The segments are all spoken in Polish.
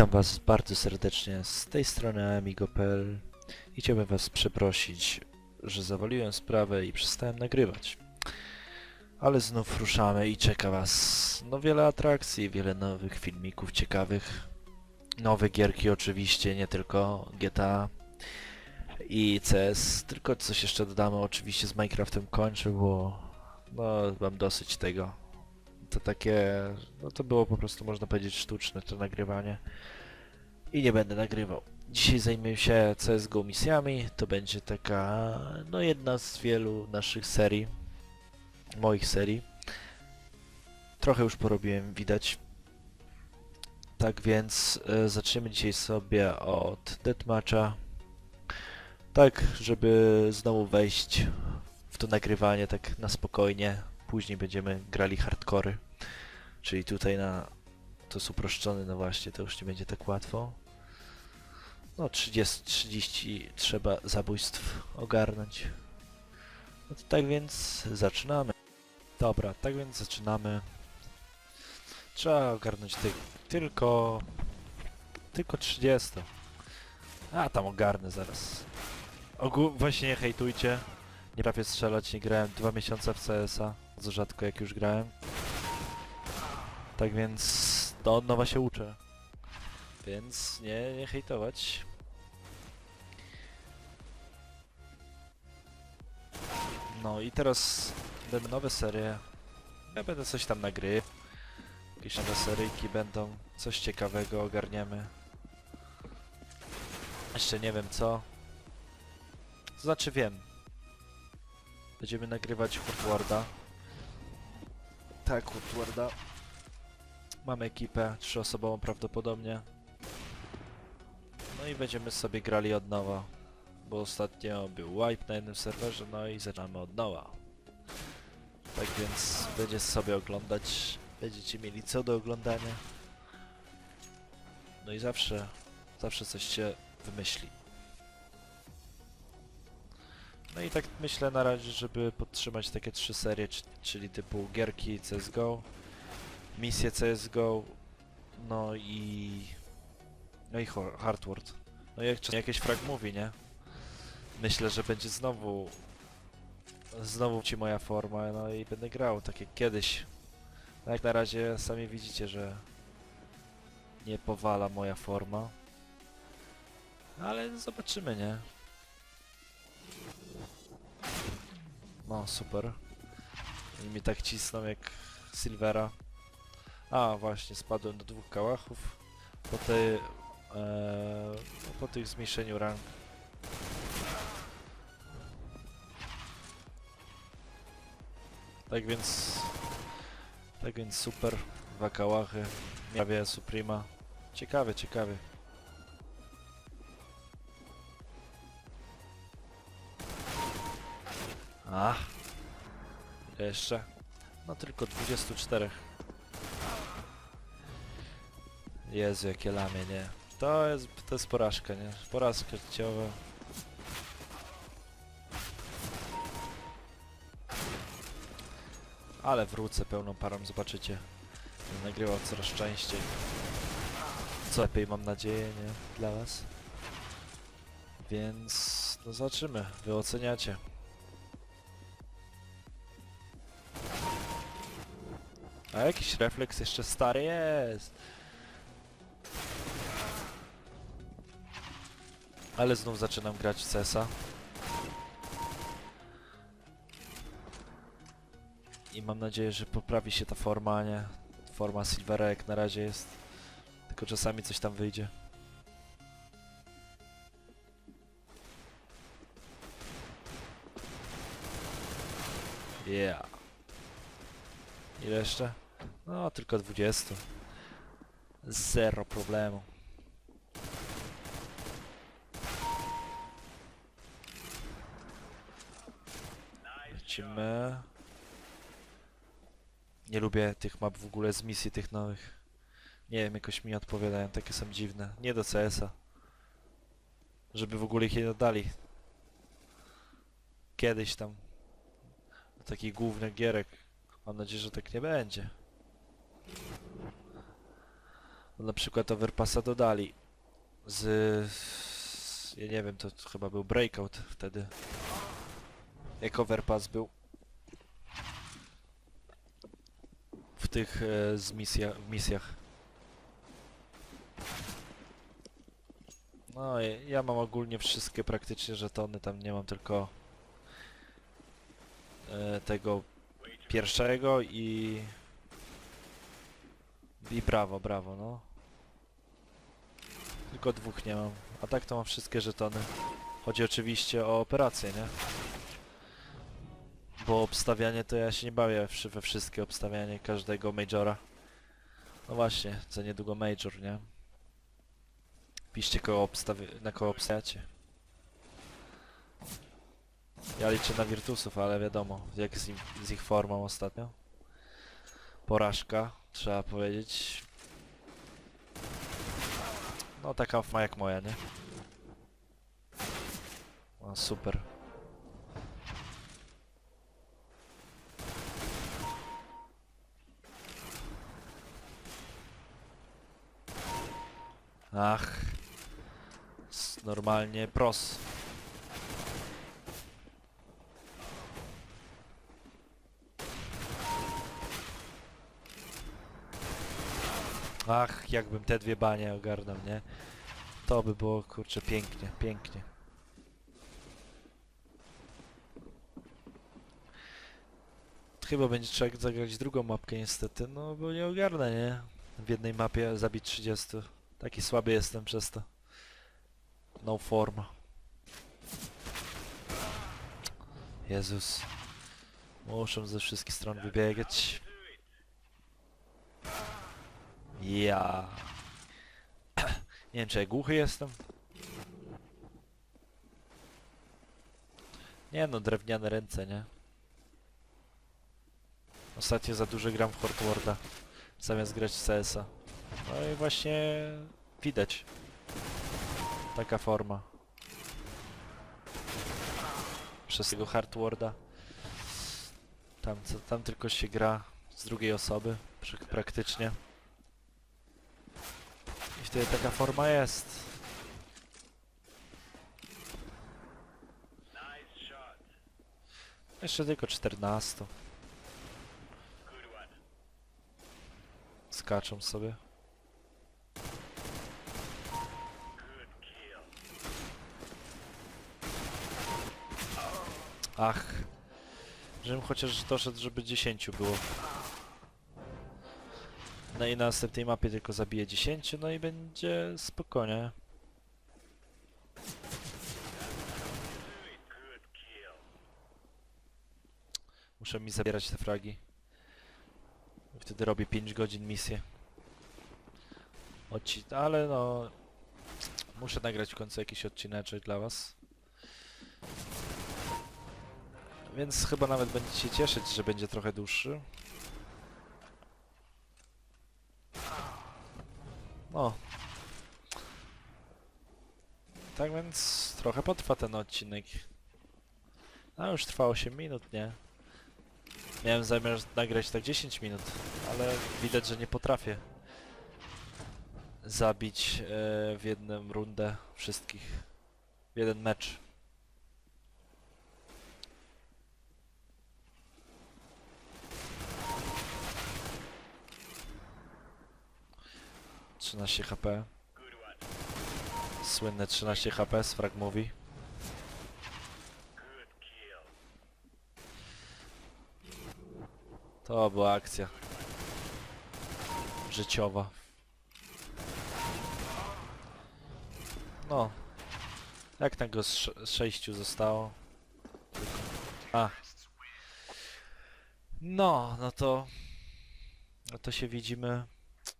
Witam Was bardzo serdecznie z tej strony Amigo.pl i chciałbym Was przeprosić, że zawaliłem sprawę i przestałem nagrywać. Ale znów ruszamy i czeka Was no wiele atrakcji, wiele nowych filmików ciekawych. Nowe gierki oczywiście, nie tylko GTA i CS, tylko coś jeszcze dodamy. Oczywiście z Minecraftem kończę, bo no mam dosyć tego. To takie, no to było po prostu można powiedzieć sztuczne to nagrywanie. I nie będę nagrywał. Dzisiaj zajmę się CSGO misjami. To będzie taka, no jedna z wielu naszych serii. Moich serii. Trochę już porobiłem, widać. Tak więc e, zaczniemy dzisiaj sobie od Deathmatcha. Tak, żeby znowu wejść w to nagrywanie tak na spokojnie. Później będziemy grali hardkory. Czyli tutaj na... To jest uproszczony, no właśnie, to już nie będzie tak łatwo. No 30, 30 trzeba zabójstw ogarnąć. No to tak więc zaczynamy. Dobra, tak więc zaczynamy. Trzeba ogarnąć ty tylko... Tylko 30. A, tam ogarnę zaraz. Ogół, właśnie nie hejtujcie. Nie trafię strzelać, nie grałem dwa miesiące w CS-a. Bardzo rzadko jak już grałem. Tak więc to od nowa się uczę. Więc nie, nie hejtować. No i teraz będą nowe serie. Ja będę coś tam nagry. Jakieś nowe seryjki będą. Coś ciekawego ogarniemy. Jeszcze nie wiem co. Znaczy wiem. Będziemy nagrywać Hotwarda. Tak, Hotwarda. Mamy ekipę, trzyosobową prawdopodobnie. No i będziemy sobie grali od nowa. Bo ostatnio był wipe na jednym serwerze, no i zaczynamy od nowa. Tak więc będzie sobie oglądać. Będziecie mieli co do oglądania. No i zawsze, zawsze coś się wymyśli. No i tak myślę na razie, żeby podtrzymać takie trzy serie, czyli typu gierki CSGO, misje CSGO, no i... no i Hardword. No i jak jakieś frag mówi, nie? Myślę, że będzie znowu... znowu ci moja forma, no i będę grał tak jak kiedyś. No jak na razie sami widzicie, że nie powala moja forma. No ale zobaczymy, nie? No, super. I mi tak cisną jak Silvera. A, właśnie, spadłem do dwóch kałachów. Po tej... E, po tych zmniejszeniu rank. Tak więc... Tak więc super. Dwa kałachy. Prawie Suprema. Ciekawe, ciekawe. Ach. Jeszcze? No tylko 24. Jezu, jakie lamię, nie. To jest, to jest porażka, nie? Porażka życiowa. Ale wrócę pełną parą, zobaczycie. Nagrywał coraz częściej. Co lepiej, mam nadzieję, nie? Dla was. Więc... No zobaczymy. Wy oceniacie. A jakiś refleks jeszcze stary jest. Ale znów zaczynam grać CESa. I mam nadzieję, że poprawi się ta forma, nie? Forma Silvera jak na razie jest. Tylko czasami coś tam wyjdzie. Yeah. Ile jeszcze? No, tylko 20. Zero problemu. Lecimy. Nie lubię tych map w ogóle z misji tych nowych. Nie wiem, jakoś mi nie odpowiadają, takie są dziwne. Nie do CS-a. Żeby w ogóle ich nie dodali. Kiedyś tam. Do takich głównych gierek. Mam nadzieję, że tak nie będzie. Bo na przykład Overpassa dodali z, z... Ja nie wiem, to chyba był Breakout wtedy. Jak Overpass był. W tych e, z misja, w misjach. No i ja mam ogólnie wszystkie praktycznie żetony, tam nie mam tylko e, tego pierwszego i i brawo, brawo, no. Tylko dwóch nie mam. A tak to mam wszystkie żetony. Chodzi oczywiście o operację, nie? Bo obstawianie to ja się nie bawię we wszystkie obstawianie każdego majora. No właśnie, za niedługo major, nie? Piszcie kogo na kogo obstawiacie. Ja liczę na Virtusów, ale wiadomo, jak z, im, z ich formą ostatnio. Porażka, trzeba powiedzieć. No taka ma jak moja, nie? No super. Ach. Normalnie pros. Ach, jakbym te dwie banie ogarnął, nie? To by było, kurczę, pięknie, pięknie. Chyba będzie trzeba zagrać drugą mapkę niestety, no bo nie ogarnę, nie? W jednej mapie zabić 30. Taki słaby jestem przez to. No forma. Jezus. Muszę ze wszystkich stron wybiegać. Ja. Nie wiem, czy ja głuchy jestem. Nie no, drewniane ręce, nie? Ostatnio za dużo gram w Hordwarda, zamiast grać w CS-a. No i właśnie widać. Taka forma. Przez tego Hardwarda. Tam, tam tylko się gra z drugiej osoby, praktycznie. I wtedy taka forma jest. Jeszcze tylko 14. Skaczą sobie. Ach. Żebym chociaż doszedł, żeby 10 było. No i na następnej mapie tylko zabiję 10, no i będzie spokojnie. Muszę mi zabierać te fragi. Wtedy robię 5 godzin misję. Odci ale no... Muszę nagrać w końcu jakiś odcineczek dla was. Więc chyba nawet będziecie się cieszyć, że będzie trochę dłuższy. No. Tak więc trochę potrwa ten odcinek. A już trwa 8 minut, nie? Miałem zamiar nagrać tak 10 minut, ale widać, że nie potrafię zabić e, w jedną rundę wszystkich. W jeden mecz. Trzynaście HP. Słynne 13 HP z Frag Movie. To była akcja. Życiowa. No. Jak tam go z sz- z sześciu zostało? A. No, no to... No to się widzimy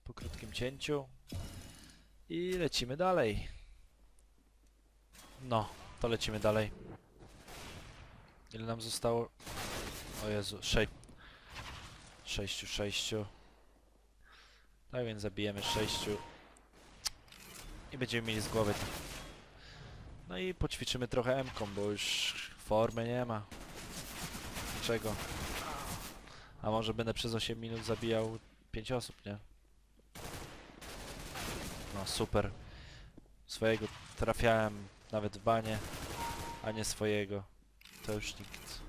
po krótkim cięciu. I lecimy dalej. No, to lecimy dalej. Ile nam zostało? O Jezu, sześć. Sześciu, sześciu. Tak więc zabijemy sześciu. I będziemy mieli z głowy. No i poćwiczymy trochę M-ką, bo już formy nie ma. Czego? A może będę przez 8 minut zabijał 5 osób, nie? No super. Swojego trafiałem nawet w banie, a nie swojego. To już nikt.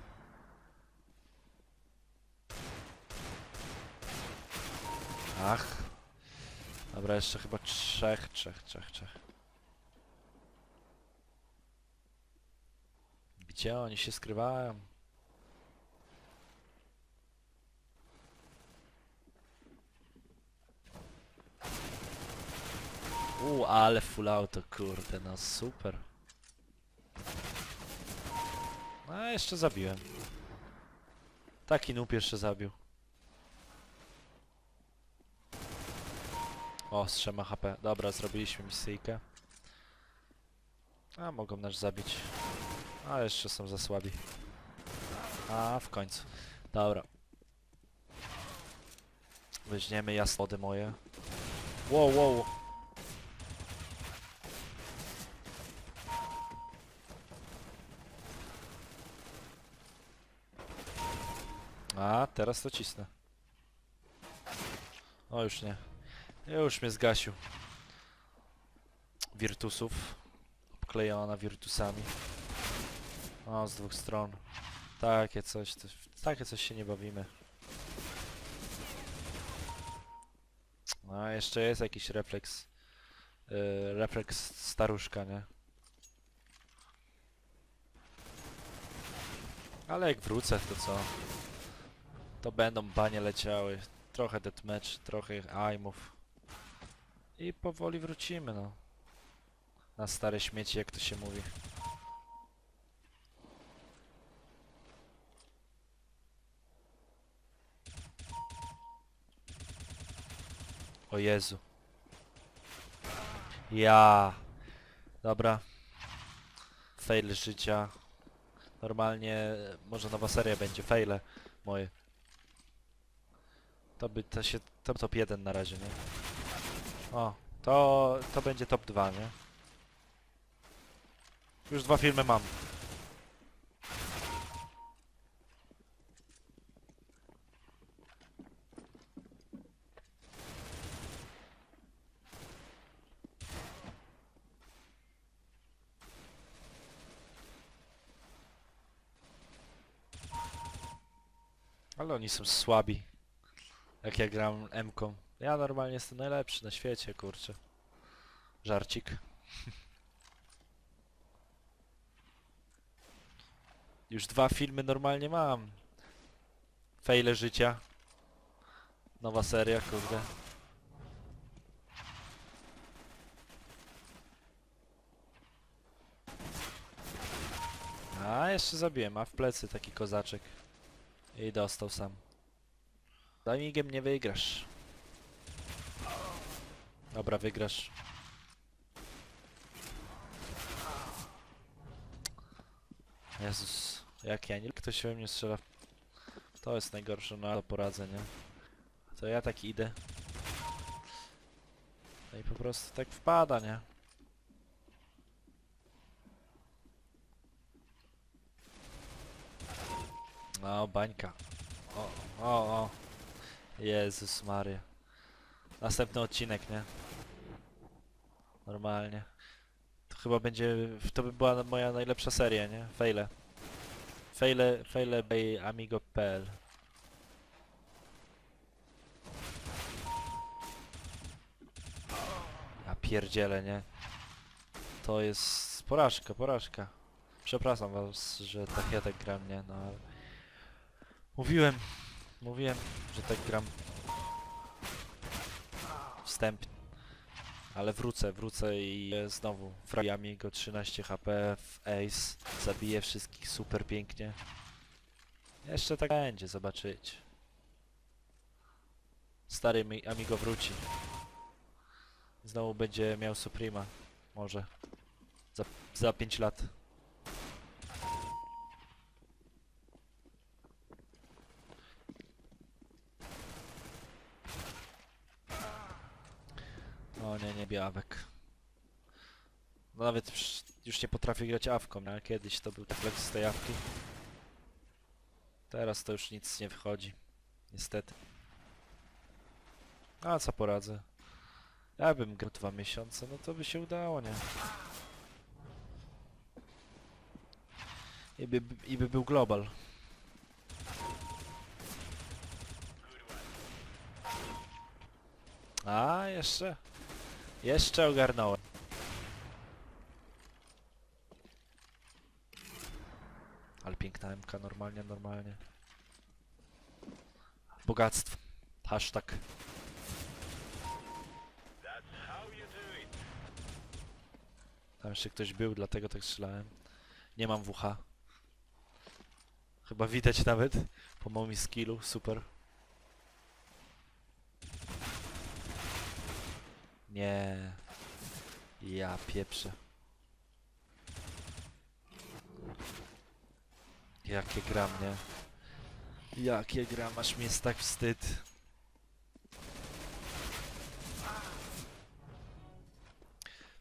Ach. Dobra, jeszcze chyba trzech, trzech, trzech, trzech. Gdzie oni się skrywają? U, ale full auto, kurde, no super. A jeszcze zabiłem. Taki noob jeszcze zabił. O, z HP. Dobra, zrobiliśmy misyjkę. A, mogą nas zabić. A, jeszcze są za słabi. A, w końcu. Dobra. Weźmiemy jasnody moje. Wow, wow. A, teraz to cisnę. O, już nie. Już mnie zgasił. Virtusów. Obklejona Virtusami. O, z dwóch stron. Takie coś, to, takie coś się nie bawimy. A, jeszcze jest jakiś refleks. Yy, refleks staruszka, nie? Ale jak wrócę, to co? To będą banie leciały. Trochę deathmatch, trochę aimów. I powoli wrócimy, no. Na stare śmieci, jak to się mówi. O Jezu. Ja. Dobra. Fail życia. Normalnie e, może nowa seria będzie. Faile moje. To by to się. To top 1 na razie, nie? O, to, to będzie top 2, nie? Już dwa filmy mam. Ale oni są słabi. Jak ja gram M-ką. Ja normalnie jestem najlepszy na świecie, kurczę. Żarcik. Już dwa filmy normalnie mam. Fejle życia. Nowa seria, kurde. A, jeszcze zabiłem, a w plecy taki kozaczek. I dostał sam. Damigiem nie wygrasz. Dobra, wygrasz. Jezus, jak ja nie... Ktoś we mnie strzela. To jest najgorsze, no ale poradzę, nie? To ja tak idę. No i po prostu tak wpada, nie? No, bańka. O, o, o. Jezus Maria. Następny odcinek, nie? Normalnie. To chyba będzie... To by była moja najlepsza seria, nie? Fejle. Fejle, fejle by amigo.pl Ja pierdzielę, nie? To jest porażka, porażka. Przepraszam was, że tak ja tak gram, nie? No ale... Mówiłem, mówiłem, że tak gram. Wstęp. Ale wrócę, wrócę i znowu fragami go 13 HP w Ace. Zabiję wszystkich super pięknie. Jeszcze tak będzie, zobaczyć. Stary mi Amigo wróci. Znowu będzie miał Suprema. Może. Za, za 5 lat. O nie, nie białek. No nawet już- nie potrafię grać awką, no, ale kiedyś to był refleks z tej awki. Teraz to już nic nie wychodzi. Niestety. A co poradzę. Ja bym grał dwa miesiące, no to by się udało, nie? I by, i by był global. A, jeszcze. Jeszcze ogarnąłem. Ale piękna MK, normalnie, normalnie. Bogactwo. Hashtag. Tam jeszcze ktoś był, dlatego tak strzelałem. Nie mam WH. Chyba widać nawet po moim skillu, super. Nie. Ja pieprzę. Jakie gram, nie? Jakie gram, aż mi jest tak wstyd.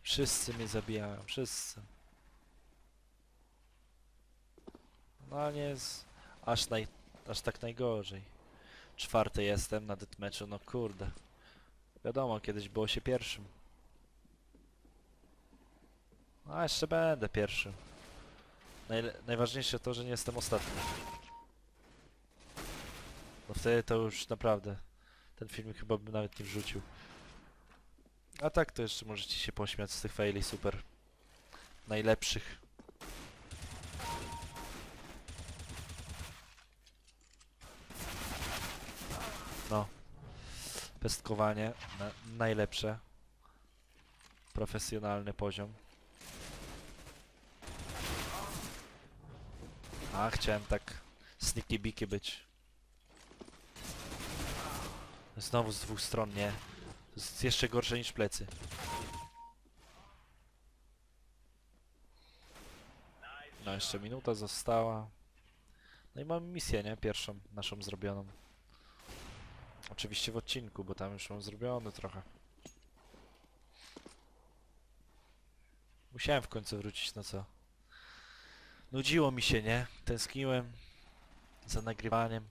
Wszyscy mnie zabijają, wszyscy. No nie jest aż, naj, aż tak najgorzej. Czwarty jestem na deathmatchu, no kurde. Wiadomo, kiedyś było się pierwszym. A jeszcze będę pierwszym. Najważniejsze to, że nie jestem ostatni. No wtedy to już naprawdę ten filmik chyba bym nawet nie wrzucił. A tak to jeszcze możecie się pośmiać z tych faili super. Najlepszych. No. Pestkowanie. Na, najlepsze. Profesjonalny poziom. A, chciałem tak sneaky biki być. Znowu z dwóch stron, nie? To jest jeszcze gorsze niż plecy. No, jeszcze minuta została. No i mamy misję, nie? Pierwszą naszą zrobioną. Oczywiście w odcinku, bo tam już mam zrobiony trochę. Musiałem w końcu wrócić, no co? Nudziło mi się, nie? Tęskniłem za nagrywaniem.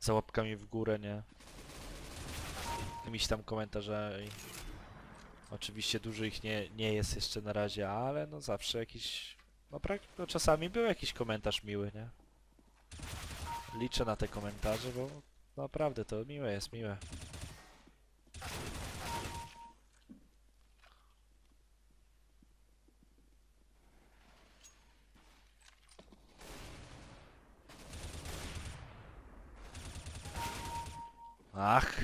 Za łapkami w górę, nie? Jakimiś tam komentarzami. Oczywiście dużo ich nie, nie jest jeszcze na razie, ale no zawsze jakiś... No, no czasami był jakiś komentarz miły, nie? Liczę na te komentarze, bo naprawdę to miłe jest, miłe. Ach,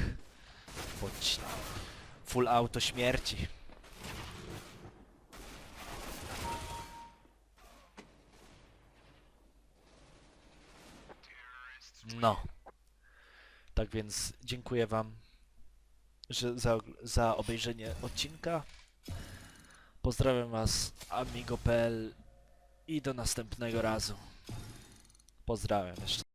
bądź full auto śmierci. No. Tak więc dziękuję wam że za, za obejrzenie odcinka. Pozdrawiam was amigo.pl i do następnego razu. Pozdrawiam jeszcze.